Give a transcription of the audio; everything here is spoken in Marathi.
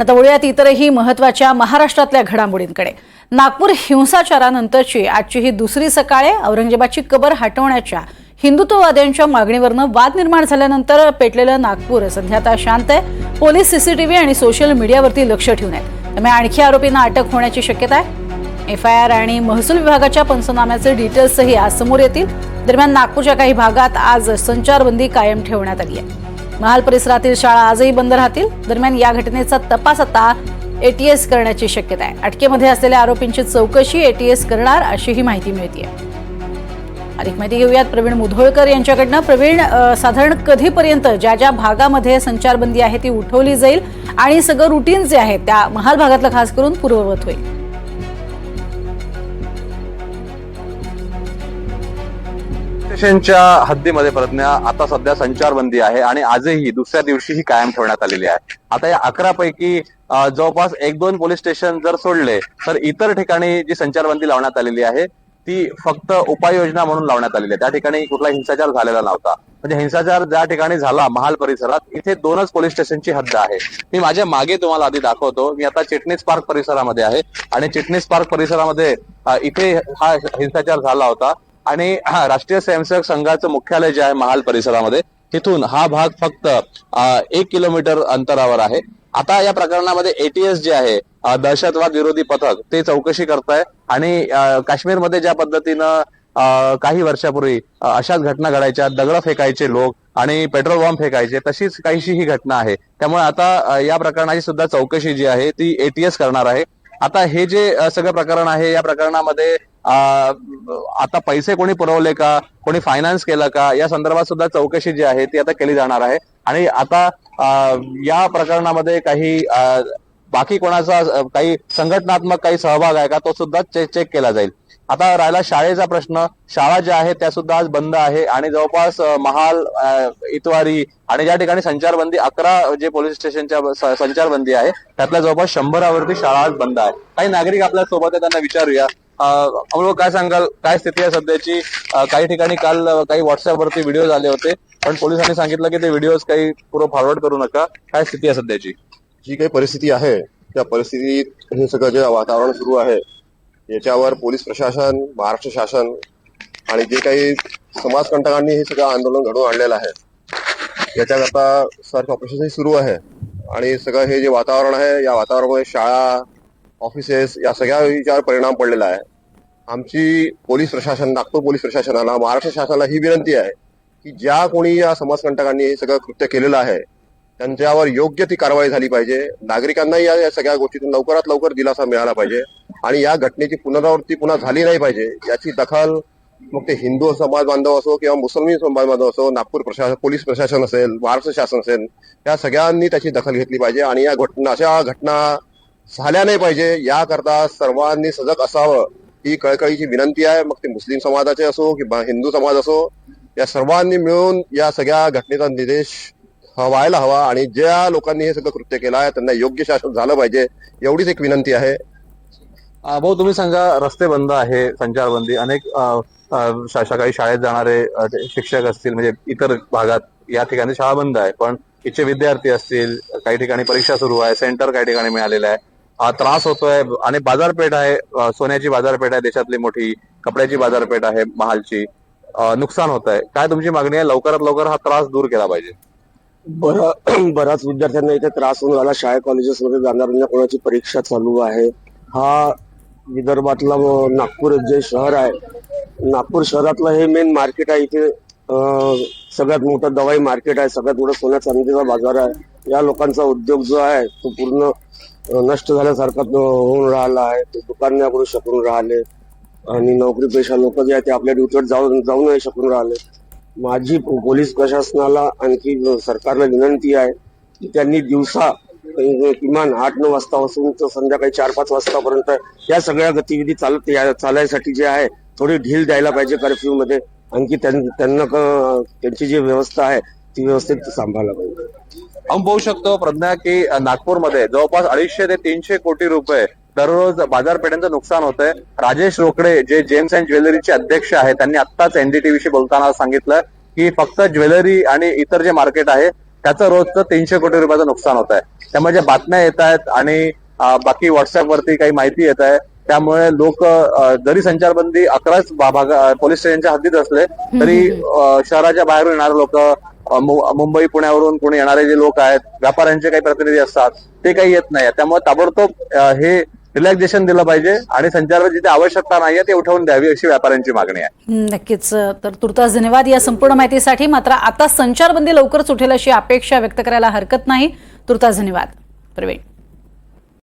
आता वळूयात इतरही महत्त्वाच्या महाराष्ट्रातल्या घडामोडींकडे. नागपूर हिंसाचारानंतरची आजची ही दुसरी सकाळ आहे औरंगजेबाची कबर हटवण्याच्या हिंदुत्ववाद्यांच्या मागणीवरनं वाद निर्माण झाल्यानंतर पेटलेलं नागपूर सध्या आता शांत आहे. पोलीस सीसीटीव्ही आणि सोशल मीडियावरती लक्ष ठेवून आहेत. त्यामुळे आणखी आरोपींना अटक होण्याची शक्यता आहे. एफ आय आर आणि महसूल विभागाच्या पंचनाम्याचे डिटेल्सही आज समोर येतील. दरम्यान नागपूरच्या काही भागात आज संचारबंदी कायम ठेवण्यात आली आहे. महाल परिसरातील शाळा आजही बंद राहतील. दरम्यान या घटनेचा तपास आता एटीएस करण्याची शक्यता आहे. अटकेमध्ये असलेल्या आरोपींची चौकशी एटीएस करणार अशीही माहिती मिळते अधिक माहिती घेऊयात. प्रवीण मुधोळकर यांच्याकडनं. प्रवीण साधारण कधीपर्यंत ज्या ज्या भागामध्ये संचारबंदी आहे ती उठवली जाईल आणि सगळं रुटीन जे आहे त्या महाल भागातलं खास करून पूर्ववत होईल. स्टेशनच्या हद्दीमध्ये प्रज्ञा आता सध्या संचारबंदी आहे आणि आजही दुसऱ्या दिवशीही कायम ठेवण्यात आलेली आहे. आता या अकरा पैकी जवळपास एक दोन पोलीस स्टेशन जर सोडले तर इतर ठिकाणी जी संचारबंदी लावण्यात आलेली आहे ती फक्त उपाययोजना म्हणून लावण्यात आलेली आहे. त्या ठिकाणी कुठला हिंसाचार झालेला नव्हता. म्हणजे हिंसाचार ज्या ठिकाणी झाला महाल परिसरात इथे दोनच पोलीस स्टेशनची हद्द आहे. मी माझ्या मागे तुम्हाला आधी दाखवतो मी आता चिटणीस पार्क परिसरामध्ये आहे. आणि चिटणीस पार्क परिसरामध्ये इथे हा हिंसाचार झाला होता. आणि हा राष्ट्रीय स्वयंसेवक संघाचं मुख्यालय जे आहे महाल परिसरामध्ये तिथून हा भाग फक्त एक किलोमीटर अंतरावर आहे. आता या प्रकरणामध्ये एटीएस जे आहे दहशतवाद विरोधी पथक ते चौकशी करताय आणि काश्मीरमध्ये ज्या पद्धतीनं काही वर्षापूर्वी अशाच घटना घडायच्या दगड फेकायचे लोक आणि पेट्रोल बॉम्ब फेकायचे तशीच काहीशी ही घटना आहे. त्यामुळे आता या प्रकरणाची सुद्धा चौकशी जी आहे ती एटीएस करणार आहे. आता हे जे सगळं प्रकरण आहे या प्रकरणामध्ये आता पैसे कोणी पुरवले का? कोणी फायनान्स केलं का? या संदर्भात सुद्धा चौकशी जी आहे ती आता केली जाणार आहे. आणि आता या प्रकरणामध्ये काही बाकी कोणाचा काही संघटनात्मक काही सहभाग आहे का तो सुद्धा चेक चेक केला जाईल. आता राहिला शाळेचा प्रश्न. शाळा ज्या आहेत त्या सुद्धा आज बंद आहे. आणि जवळपास महाल इतवारी आणि ज्या ठिकाणी संचारबंदी अकरा जे पोलीस स्टेशनच्या संचारबंदी आहे त्यातल्या जवळपास शंभरावरती शाळा आज बंद आहे. काही नागरिक आपल्यासोबत आहे त्यांना विचारूया. अमोल काय सांगाल? काय स्थिती आहे सध्याची? काही ठिकाणी काल काही व्हॉट्सअपवरती व्हिडिओ आले होते पण पोलिसांनी सांगितलं की ते व्हिडिओ काही पुरं फॉरवर्ड करू नका. काय स्थिती आहे सध्याची? जी काही परिस्थिती आहे त्या परिस्थितीत हे सगळं जे वातावरण सुरू आहे याच्यावर पोलीस प्रशासन महाराष्ट्र शासन आणि जे काही समाजकंटकांनी हे सगळं आंदोलन घडवून आणलेलं आहे याच्याकरता सर्च ऑपरेशन सुरू आहे. आणि सगळं हे जे वातावरण आहे या वातावरणामुळे शाळा ऑफिसेस या सगळ्या याच्यावर परिणाम पडलेला आहे. आमची पोलीस प्रशासन नागपूर पोलीस प्रशासनाला महाराष्ट्र शासनाला ही विनंती आहे की ज्या कोणी या समाजकंटकांनी हे सगळं कृत्य केलेलं आहे त्यांच्यावर योग्य ती कारवाई झाली पाहिजे. नागरिकांनाही या या सगळ्या गोष्टीतून लवकरात लवकर दिलासा मिळाला पाहिजे आणि या घटनेची पुनरावृत्ती पुन्हा झाली नाही पाहिजे याची दखल मग ते हिंदू समाज बांधव असो किंवा मुस्लिम समाज बांधव असो नागपूर प्रशासन पोलीस प्रशासन असेल महाराष्ट्र शासन असेल या सगळ्यांनी त्याची दखल घेतली पाहिजे आणि या घटना अशा घटना झाल्या नाही पाहिजे याकरता सर्वांनी सजग असावं. ही कळकळीची विनंती आहे मग ते मुस्लिम समाजाचे असो किंवा हिंदू समाज असो या सर्वांनी मिळून या सगळ्या घटनेचा निदेश व्हायला हवा आणि ज्या लोकांनी हे सगळं कृत्य केलं आहे त्यांना योग्य शासन झालं पाहिजे एवढीच एक विनंती आहे. भाऊ तुम्ही सांगा रस्ते बंद आहे संचारबंदी अनेक अ, सकाळी शाळेत जाणारे शिक्षक असतील म्हणजे इतर भागात या ठिकाणी शाळा बंद आहे पण इथे विद्यार्थी असतील काही ठिकाणी परीक्षा सुरू आहे सेंटर काही ठिकाणी मिळालेलं आहे. त्रास होतोय आणि बाजारपेठ आहे सोन्याची बाजारपेठ आहे देशातली मोठी कपड्याची बाजारपेठ आहे महालची नुकसान होत आहे काय तुमची मागणी आहे? लवकरात लवकर हा त्रास दूर केला पाहिजे. बरं बऱ्याच विद्यार्थ्यांना इथे त्रास होऊन राहिला. शाळा कॉलेजेसमध्ये जाणार म्हणजे कोणाची परीक्षा चालू आहे. हा विदर्भातला नागपूर जे शहर आहे नागपूर शहरातलं हे मेन मार्केट आहे. इथे सगळ्यात मोठं दवाई मार्केट आहे सगळ्यात मोठं सोन्या चांदीचा बाजार आहे. या लोकांचा उद्योग जो आहे तो पूर्ण नष्ट झाल्यासारखा होऊन राहिला आहे. ते दुकान करू शकून राहिले. आणि नोकरी पेशा लोक जे आहे ते आपल्या ड्युटीवर जाऊन जाऊ नाही शकून राहिले. माझी पोलीस प्रशासनाला आणखी सरकारला विनंती आहे की त्यांनी दिवसा किमान आठ नऊ वाजतापासून तर संध्याकाळी चार पाच वाजतापर्यंत या सगळ्या गतिविधी चालत या- चालायसाठी जे आहे थोडी ढील द्यायला पाहिजे कर्फ्यू मध्ये आणखी त्यां- त्यांना क- त्यांची जी व्यवस्था आहे ती व्यवस्थित सांभाळला पाहिजे. आपण पाहू शकतो प्रज्ञा की नागपूरमध्ये जवळपास अडीचशे ते तीनशे कोटी रुपये दररोज बाजारपेठांचं नुकसान होत आहे राजेश रोकडे जे जेम्स अँड ज्वेलरीचे अध्यक्ष आहेत त्यांनी आत्ताच एनडीटीव्हीशी बोलताना सांगितलं की फक्त ज्वेलरी आणि इतर जे मार्केट आहे त्याचं रोजचं तीनशे कोटी रुपयाचं नुकसान होत आहे त्यामुळे ज्या बातम्या येत आहेत आणि बाकी व्हॉट्सअपवरती काही माहिती येत आहे त्यामुळे लोक जरी संचारबंदी अकराच पोलीस स्टेशनच्या हद्दीत असले तरी शहराच्या बाहेरून येणारे लोक मुंबई पुण्यावरून कोणी येणारे जे लोक आहेत व्यापाऱ्यांचे काही प्रतिनिधी असतात ते काही येत नाही. त्यामुळे ताबडतोब हे रिलॅक्झेशन दिलं पाहिजे आणि संचारबंदी जिथे आवश्यकता नाहीये ते उठवून द्यावी अशी व्यापाऱ्यांची मागणी आहे. नक्कीच तर तुर्तास धन्यवाद या संपूर्ण माहितीसाठी. मात्र आता संचारबंदी लवकरच उठेल अशी अपेक्षा व्यक्त करायला हरकत नाही. तुर्तास धन्यवाद. प्रवीण.